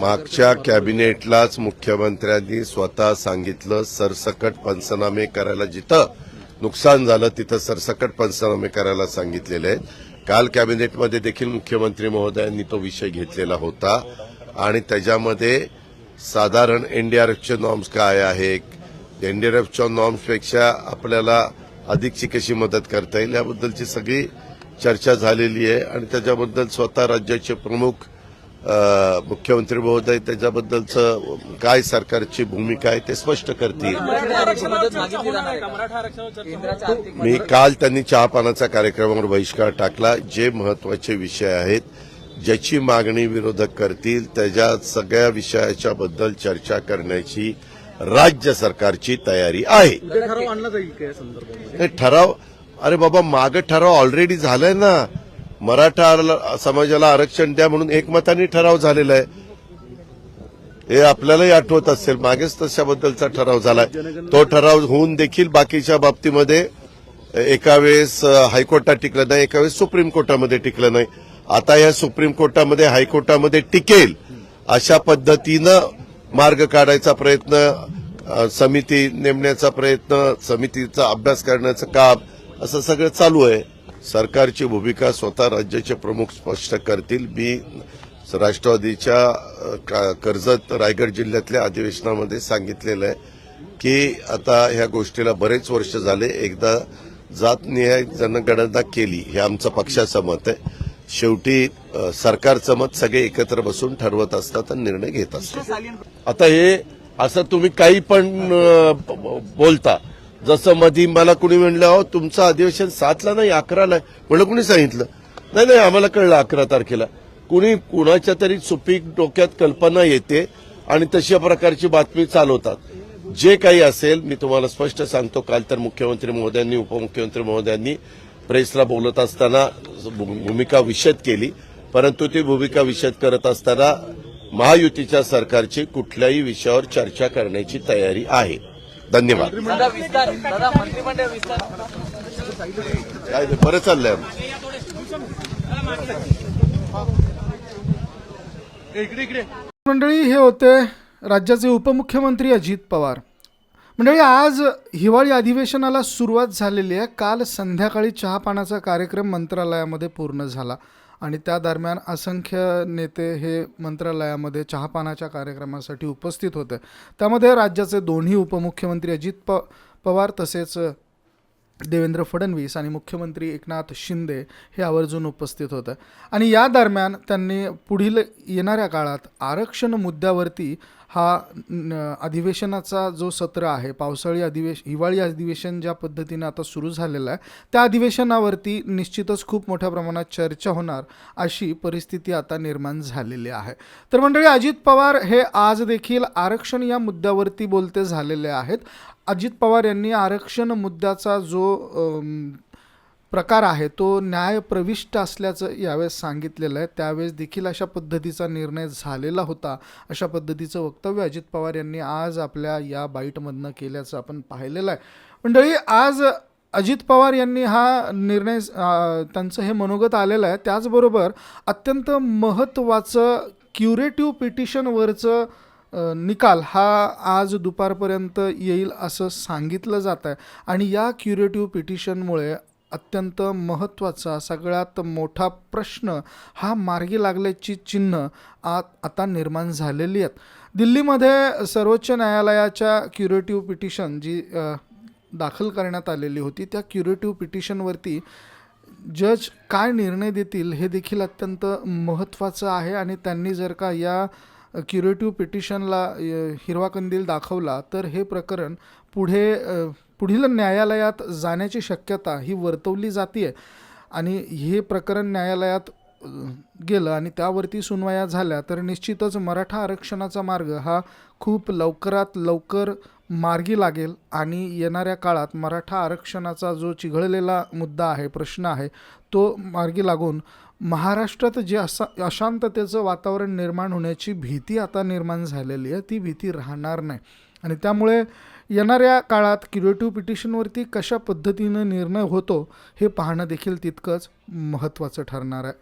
मागच्या कॅबिनेटलाच मुख्यमंत्र्यांनी स्वतः सांगितलं सरसकट पंचनामे करायला जिथं नुकसान झालं तिथं सरसकट पंचनामे करायला सांगितलेले आहेत. काल कॅबिनेटमध्ये देखील मुख्यमंत्री महोदयांनी तो विषय घेतलेला होता. आणि त्याच्यामध्ये साधारण एनडीआरएफचे नॉर्म्स काय आहे एनडीआरएफच्या नॉर्म्सपेक्षा आपल्याला अधिकची कशी मदत करता येईल याबद्दलची सगळी चर्चा झालेली आहे. आणि त्याच्याबद्दल स्वतः राज्याचे प्रमुख मुख्यमंत्री महोदय त्याच्याबद्दलचं काय सरकारची भूमिका आहे ते स्पष्ट करतील? मी काल त्यांनी चहापानाचा कार्यक्रमावर बहिष्कार टाकला. जे महत्त्वाचे विषय आहेत ज्याची मागणी विरोधक करतील त्याच्या सगळ्या विषयाच्या बद्दल चर्चा करण्याची राज्य सरकारची तयारी आहे. हे ठराव अरे बाबा मागे ठराव ऑलरेडी झालाय ना. मराठा समाजाला आरक्षण द्या म्हणून एकमताने ठराव झालेला आहे. हे आपल्यालाही आठवत असेल मागेच तशाबद्दलचा ठराव झालाय. तो ठराव होऊन देखील बाकीच्या बाबतीमध्ये एका वेळेस हायकोर्टात टिकलं नाही एका वेळेस सुप्रीम कोर्टामध्ये टिकलं नाही. आता या सुप्रीम कोर्टामध्ये हायकोर्टामध्ये टिकेल अशा पद्धतीनं मार्ग काढायचा प्रयत्न समिती नेमण्याचा प्रयत्न समितीचा अभ्यास करण्याचं काम असं सगळं चालू आहे. सरकारची भूमिका स्वतः राज्याचे प्रमुख स्पष्ट करतील. मी राष्ट्रवादीच्या का- कर्जत रायगड जिल्ह्यातल्या अधिवेशनामध्ये सांगितलेलं आहे की आता ह्या गोष्टीला बरेच वर्ष झाले. एकदा जातनिहाय जनगणना केली हे आमचं पक्षाचं मत आहे. शेवटी सरकारचं मत सगळे एकत्र बसून ठरवत असतात आणि निर्णय घेत असतात. आता हे असं तुम्ही काही पण बोलता जसं मधी मला कुणी म्हणलं अहो तुमचं अधिवेशन सातला नाही अकराला आहे म्हणलं कुणी सांगितलं? नाही नाही आम्हाला कळलं अकरा तारखेला. कुणी कुणाच्या तरी सुपीक डोक्यात कल्पना येते आणि तशा प्रकारची बातमी चालवतात. जे काही असेल मी तुम्हाला स्पष्ट सांगतो. काल तर मुख्यमंत्री महोदयांनी उपमुख्यमंत्री महोदयांनी प्रेसला बोलत असताना भूमिका विषद केली. परंतु ती भूमिका विषद करत असताना महायुतीच्या सरकारची कुठल्याही विषयावर चर्चा करण्याची तयारी आहे. धन्यवाद. दादा विस्तार दादा मंत्रिमंडळ विस्तार. काय ते बरं चाललंय. मंडळी हे होते राज्याचे उपमुख्यमंत्री अजित पवार. मंडळी आज हिवाळी अधिवेशनाला सुरुवात झालेली आहे. काल संध्याकाळी चहापानाचा कार्यक्रम मंत्रालयामध्ये पूर्ण झाला. आणि त्या दरम्यान असंख्य नेते हे मंत्रालयामध्ये चहापानाच्या कार्यक्रमासाठी उपस्थित होते. त्यामध्ये राज्याचे दोन्ही उपमुख्यमंत्री अजित प पवार तसेच देवेंद्र फडणवीस आणि मुख्यमंत्री एकनाथ शिंदे हे आवर्जून उपस्थित होतं. आणि या दरम्यान त्यांनी पुढील येणाऱ्या काळात आरक्षण मुद्द्यावरती हा अधिवेशनाचा जो सत्र आहे पावसाळी अधिवेश हिवाळी अधिवेशन ज्या पद्धतीने आता सुरू झालेलं आहे त्या अधिवेशनावरती निश्चितच खूप मोठ्या प्रमाणात चर्चा होणार अशी परिस्थिती आता निर्माण झालेली आहे. तर मंडळी अजित पवार हे आज देखील आरक्षण या मुद्द्यावरती बोलते झालेले आहेत. अजित पवार यांनी आरक्षण मुद्द्याचा जो प्रकार आहे तो न्यायप्रविष्ट असल्याचं यावेळेस सांगितलेलं आहे. त्यावेळेस देखील अशा पद्धतीचा निर्णय झालेला होता. अशा पद्धतीचं वक्तव्य अजित पवार यांनी आज आपल्या या बाईटमधनं केल्याचं आपण पाहिलेलं आहे. मंडळी आज अजित पवार यांनी हा निर्णय त्यांचं हे मनोगत आलेलं आहे. त्याचबरोबर अत्यंत महत्त्वाचं क्युरेटिव्ह पिटिशनवरचं निकाल हा आज दुपारपर्यंत येईल असं सांगितलं जात आहे आणि या क्युरेटिव्ह पिटिशनमुळे अत्यंत महत्त्वाचा सगळ्यात मोठा प्रश्न हा मार्गी लागल्याची चिन्ह आत आता निर्माण झालेली आहेत. दिल्लीमध्ये सर्वोच्च न्यायालयाच्या क्युरेटिव्ह पिटिशन जी दाखल करण्यात आलेली होती त्या क्युरेटिव्ह पिटिशनवरती जज काय निर्णय देतील हे देखील अत्यंत महत्त्वाचं आहे आणि त्यांनी जर का या क्युरेटिव्ह पिटिशनला हिरवा कंदील दाखवला तर हे प्रकरण पुढे पुढील न्यायालयात जाण्याची शक्यता ही वर्तवली जाते आणि हे प्रकरण न्यायालयात गेलं आणि त्यावरती सुनवाया झाल्या तर निश्चितच मराठा आरक्षणाचा मार्ग हा खूप लवकरात लवकर मार्गी लागेल आणि येणाऱ्या काळात मराठा आरक्षणाचा जो चिघळलेला मुद्दा आहे प्रश्न आहे तो मार्गी लागून महाराष्ट्रात जे असा अशांततेचं वातावरण निर्माण होण्याची भीती आता निर्माण झालेली आहे ती भीती राहणार नाही. आणि त्यामुळे येणाऱ्या काळात क्युरेटिव्ह पिटिशनवरती कशा पद्धतीनं निर्णय होतो हे पाहणं देखील तितकंच महत्त्वाचं ठरणार आहे.